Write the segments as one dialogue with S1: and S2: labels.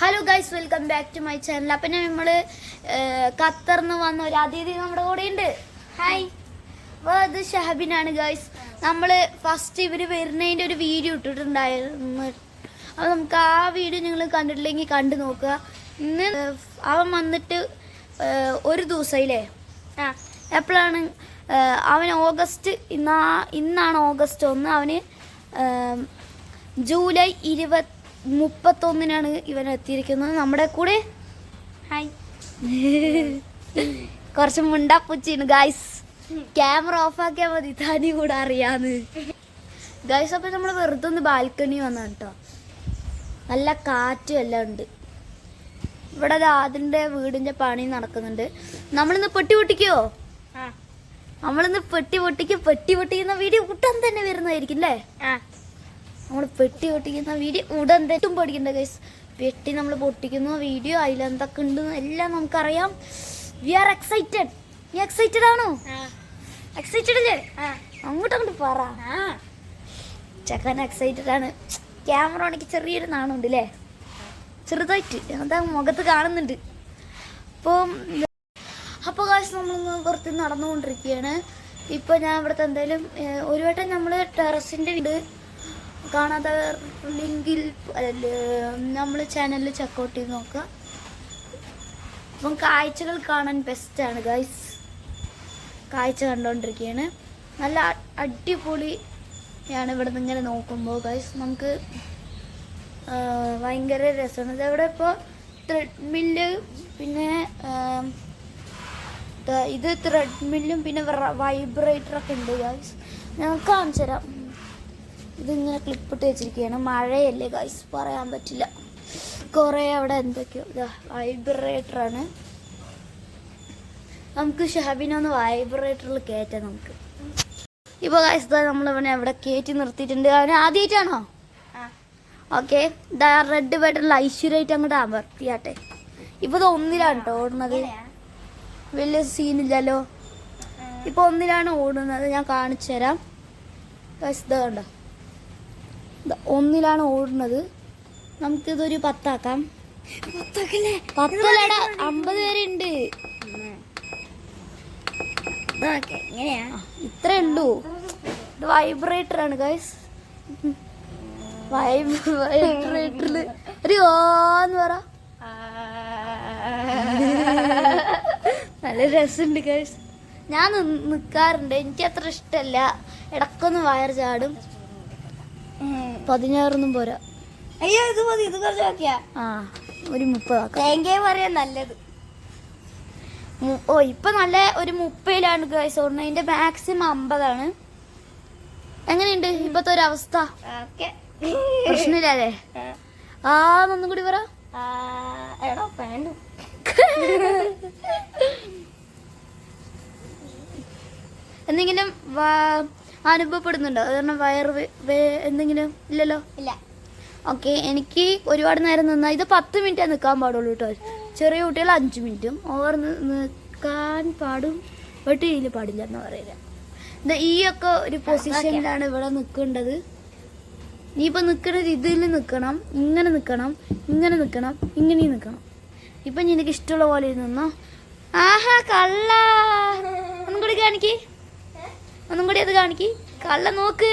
S1: Hello guys welcome back to my channel അപ്പം നമ്മൾ ഖത്തറിന്ന് വന്ന ഒരു അതിഥി നമ്മുടെ കൂടെ ഉണ്ട്. ഹായ് അപ്പോൾ അത് ഷഹബിനാണ് ഗൈസ് നമ്മൾ ഫസ്റ്റ് ഇവർ വരുന്നതിന്റെ ഒരു വീഡിയോ ഇട്ടിട്ടുണ്ടായിരുന്നു. അപ്പോൾ നമുക്ക് ആ വീഡിയോ നിങ്ങൾ കണ്ടിട്ടില്ലെങ്കിൽ കണ്ടു നോക്കുക. ഇന്ന് അവൻ വന്നിട്ട് ഒരു ദിവസമില്ലേ ആ. എപ്പോഴാണ് അവൻ ഓഗസ്റ്റ് ഇന്നാ ഇന്നാണ് ഓഗസ്റ്റ് ഒന്ന്. അവന് ജൂലൈ ഇരുപത് മുപ്പത്തൊന്നിനാണ് ഇവൻ എത്തിയിരിക്കുന്നത്. നമ്മുടെ കൂടെ? ഹായ് കുറച്ച് മുണ്ടാപ്പുച്ചിന് ഗായ്സ് ക്യാമറ ഓഫാക്കിയാൽ മതി തനി കൂടെ അറിയാന്ന്. ഗൈസ് അപ്പം നമ്മൾ വെറുതെ ഒന്ന് ബാൽക്കണി വന്നാണ് കേട്ടോ നല്ല കാറ്റും എല്ലാം ഉണ്ട്. ഇവിടെ അതിന്റെ വീടിന്റെ പണി നടക്കുന്നുണ്ട്. നമ്മളിന്ന് പെട്ടി പൊട്ടിക്കോ? നമ്മളിന്ന് പെട്ടി പൊട്ടിക്കും. പെട്ടി പൊട്ടിക്കുന്ന വീഡിയോ കൂട്ടാൻ തന്നെ വരുന്നതായിരിക്കും അല്ലേ? നമ്മൾ പെട്ടി പൊട്ടിക്കുന്ന വീഡിയോ ഉടൻ തെറ്റും പഠിക്കണ്ട ഗൈസ് പെട്ടി നമ്മൾ പൊട്ടിക്കുന്ന വീഡിയോ അതിൽ എന്തൊക്കെ ഉണ്ട് എല്ലാം നമുക്കറിയാം. വി ആർ എക്സൈറ്റഡ് നീ എക്സൈറ്റഡ് ആണോ? എക്സൈറ്റഡ് അല്ലേ? അങ്ങോട്ട് അങ്ങോട്ട് പറ. ചെക്കൻ എക്സൈറ്റഡ് ആണ്. ക്യാമറ ഉണ്ടെങ്കിൽ ചെറിയൊരു നാണുണ്ട് അല്ലേ ചെറുതായിട്ട്. അതാ മുഖത്ത് കാണുന്നുണ്ട്. അപ്പോൾ അപ്പോൾ കാശ് നമ്മളിന്ന് പുറത്ത് നടന്നുകൊണ്ടിരിക്കുകയാണ്. ഇപ്പോൾ ഞാൻ ഇവിടുത്തെ എന്തായാലും ഒരു വട്ടം നമ്മൾ ടെറസിന്റെ വീട് കാണാതെ ലിങ്കിൽ നമ്മൾ ചാനലിൽ ചെക്കൗട്ട് ചെയ്ത് നോക്കുക. അപ്പം കാഴ്ചകൾ കാണാൻ ബെസ്റ്റാണ് ഗൈസ് കാഴ്ച കണ്ടുകൊണ്ടിരിക്കുകയാണ് നല്ല അടിപൊളി അടിപൊളിയാണ് ഇവിടെ നിന്ന് ഇങ്ങനെ നോക്കുമ്പോൾ ഗൈസ് നമുക്ക് ഭയങ്കര രസമാണ്. ഇതവിടെ ഇപ്പോൾ ത്രെഡ്മില്ല് പിന്നെ ഇത് ത്രെഡ്മില്ലും പിന്നെ വൈബ്രേറ്ററൊക്കെ ഉണ്ട് ഗൈസ് ഞാൻ കാണിച്ചു തരാം ഇതിങ്ങനെ ക്ലിപ്പിട്ട് വെച്ചിരിക്കുകയാണ്. മഴയല്ലേ ഗൈസ് പറയാൻ പറ്റില്ല. കുറേ അവിടെ എന്തൊക്കെയോ. വൈബ്രേറ്ററാണ് നമുക്ക് ഷഹബിനൊന്ന് വൈബ്രേറ്ററിൽ കയറ്റാം നമുക്ക്. ഇപ്പോൾ ഗൈസ് നമ്മൾ അവനെ അവിടെ കയറ്റി നിർത്തിയിട്ടുണ്ട്. അവന് ആദ്യമായിട്ടാണോ ഓക്കെ ഇതാ റെഡ് ബട്ടണിൽ ഐശ്വര്യമായിട്ട് അങ്ങോട്ട് അമർത്തിയാട്ടെ. ഇപ്പൊ ഇത് ഒന്നിലാണ് കേട്ടോ ഓടുന്നത്. വലിയ സീനില്ലല്ലോ ഇപ്പൊ ഒന്നിലാണ് ഓടുന്നത്. ഞാൻ കാണിച്ചു തരാം ഗൈസ് ഇതാ കണ്ടോ? ഒന്നിലാണ് ഓടുന്നത്. നമുക്കിതൊരു പത്താക്കാം. പത്തല്ലടാ അമ്പത് വരെ ഉണ്ട്
S2: ഉണ്ടോ
S1: ഇത്രേ ഉള്ളൂ. ഇത് വൈബ്രേറ്റർ ആണ് ഗൈസ് വൈബ്രേറ്ററിൽ ഒരു ഓന്ന് പറ. നല്ല രസമുണ്ട് ഗൈസ് ഞാൻ നിൽക്കാറുണ്ട് എനിക്കത്ര എനിക്ക് അത്ര ഇഷ്ടമല്ല ഇടക്കൊന്ന് വയർ ചാടും. പതിനാറൊന്നും പോരാ.
S2: അയ്യോ ഇത് മതി ഇത് കുറച്ച് നോക്കിയാ
S1: ആ ഒരു മുപ്പതാക്കാം.
S2: തേങ്ങ പറയാൻ നല്ലത്.
S1: ഓ ഇപ്പൊ നല്ല ഒരു മുപ്പതിലാണ് ഗൈസ് അതിന്റെ മാക്സിമം അമ്പതാണ്. എങ്ങനെയുണ്ട്? ഇപ്പത്തെ ഒരു അവസ്ഥ?
S2: പ്രശ്നമില്ലാതെ
S1: പ്രശ്നമില്ലല്ലേ? ആ. ഒന്നും കൂടി പറ. എന്തെങ്കിലും വ- അത് കാരണം വയറ് എന്തെങ്കിലും ഇല്ലല്ലോ?
S2: ഇല്ല.
S1: ഓക്കെ എനിക്ക് ഒരുപാട് നേരം നിന്നാൽ ഇത് പത്ത് മിനിറ്റ് നിൽക്കാൻ പാടുള്ളൂ കേട്ടോ ചെറിയ കുട്ടികൾ അഞ്ച് മിനിറ്റും ഓവർ നിൽക്കാൻ പാടും വെട്ടിയിൽ പാടില്ല എന്ന് പറയില്ല എന്താ ഈ ഒക്കെ ഒരു പൊസിഷനിലാണ് ഇവിടെ നിൽക്കേണ്ടത് നീ ഇപ്പം നിൽക്കുന്നത് ഇതിൽ നിൽക്കണം ഇങ്ങനെ നിൽക്കണം ഇങ്ങനെ നിൽക്കണം ഇങ്ങനെ നിൽക്കണം ഇപ്പം നിനക്ക് ഇഷ്ടമുള്ള പോലെ നിന്നോ. ആഹാ കള്ള. ഒന്നും കൂടി കാണിക്ക്. ഒന്നും കൂടി അത് കാണിക്ക്. കള്ള നോക്ക്.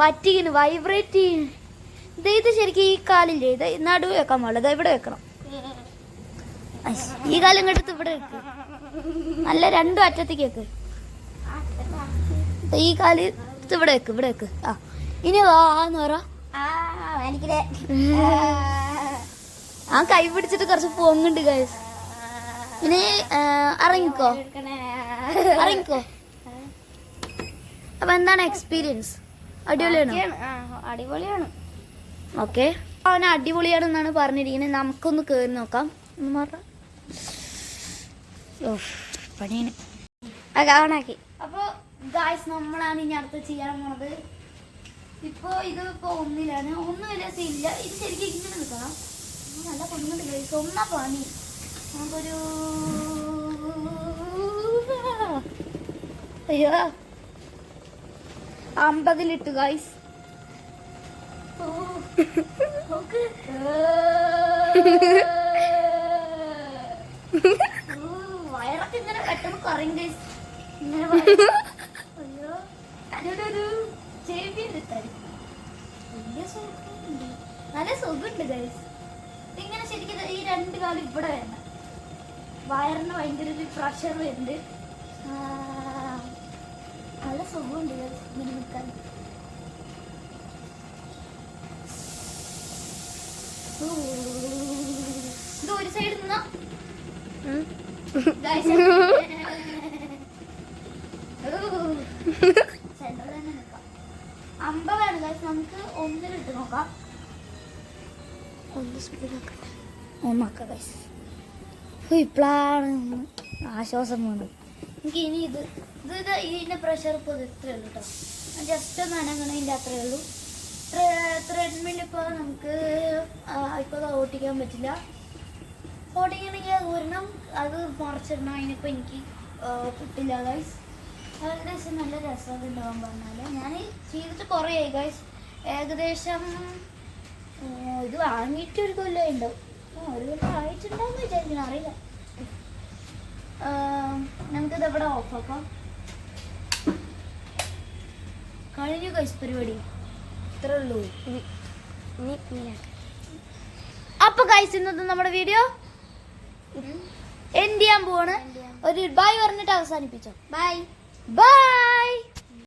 S1: പറ്റിക്കുന്നു വൈബ്രേറ്റ് ചെയ്യുന്നു ദേ ഇത് ശരിക്കും ഈ കാലില്ലേ? ഇത് നടുവ് വെക്കാൻ പാടില്ല. ദേ ഇവിടെ വെക്കണം. ഈ കാലം കെടുത്ത് ഇവിടെ വെക്ക്. നല്ല രണ്ടും അറ്റത്തേക്ക് വെക്ക്. ഈ കാൽ ഇവിടെ വെക്ക് ഇവിടെ വെക്ക്. ആ ഇനി വാന്ന് പറ.
S2: ആ
S1: കൈ പിടിച്ചിട്ട് കുറച്ച് പൊങ്ങുണ്ട് ഗൈസ് ഇനി ഇറങ്ങിക്കോ? ഇറങ്ങിക്കോ? അപ്പൊ എന്താണ് എക്സ്പീരിയൻസ് അടിപൊളിയാണ്?
S2: അടിപൊളിയാണ്.
S1: ഓക്കെ. അവൻ അടിപൊളിയാണെന്നാണ് പറഞ്ഞിരിക്കുന്നത്. നമുക്കൊന്ന് കേറി നോക്കാം. മാറ. പണിയാണ്.
S2: കാണാക്കി.
S1: അപ്പോൾ ഗായ്സ് നമ്മളാണ് ഇനി അടുത്ത് ചെയ്യാൻ പോണത്. ഇപ്പോൾ ഇത് ഇപ്പോൾ ഒന്നിലാണ്. ഒന്നും ഇല്ല ഇല്ല. ഇത് ശരിക്കും ഇങ്ങനെ നിൽക്കണം. നല്ല പണിയുണ്ട് ഗൈസ് ഒന്നാ പണി. നമുക്കൊരു അയ്യോ. അമ്പതിലിട്ട് ഗൈസ് നല്ല സുഖമുണ്ട് ഗൈസ് ഇങ്ങനെ ശരിക്കും ഈ രണ്ട് കാലം ഇവിടെ വരണം വയറിന് ഭയങ്കര ഒരു പ്രഷർ വരുന്നുണ്ട്. നല്ല സുഖമുണ്ട് guys ഇങ്ങനെ നിൽക്കാൻ ഊ. ഇത് ഒരു സൈഡ് നിന്നോ? ഗൈസ് സെന്ററിൽ തന്നെ നിൽക്കാം. അമ്പതാണ് ഗൈസ് നമുക്ക് ഒന്നിലിട്ട് നോക്കാം.
S2: ഒന്ന് സ്പീഡാക്കട്ടെ
S1: ഒന്നാക്കാം ഗൈസ് ഇപ്പോഴാണ് ആശ്വാസം വേണ്ടത് എനിക്ക് ഇനി ഇത് ഇത് ഇത് ഇതിന്റെ പ്രഷർ ഇപ്പോൾ ഇത് ഇത്രയേ ഉള്ളൂ കേട്ടോ ജസ്റ്റ് ഒന്ന് അനങ്ങണതിന്റെ അത്രയേ ഉള്ളൂ. ത്രെഡ്മിൽ ഇപ്പോൾ നമുക്ക് ഇപ്പോൾ ഓട്ടിക്കാൻ പറ്റില്ല. ഓട്ടിക്കണമെങ്കിൽ അത് ഒരെണ്ണം അത് മറച്ചിടണം. അതിനിപ്പോൾ എനിക്ക് കിട്ടില്ല ഗൈസ് ഏകദേശം നല്ല രസം ഉണ്ടാവാൻ പറഞ്ഞാൽ ഞാൻ ചെയ്തിട്ട് കുറേ ആയി ഗൈസ് ഏകദേശം ഇത് വാങ്ങിയിട്ട് ഒരു കൊല്ലം ഉണ്ടാവും ഒരു കൊല്ലം ആയിട്ടുണ്ടാവും വിചാരിക്കണം അറിയില്ല. നമുക്കിത് ഇവിടെ ഓഫാക്കാം കഴിഞ്ഞു ഗൈസ് പരിപാടി. ഇത്രേ ഉള്ളൂ. അപ്പൊ ഗൈസ് ഇന്നത്തെ നമ്മുടെ വീഡിയോ എന്ത് ചെയ്യാൻ പോവാണ്? ഒരു ബൈ പറഞ്ഞിട്ട് അവസാനിപ്പിച്ചോ.
S2: Bye
S1: bye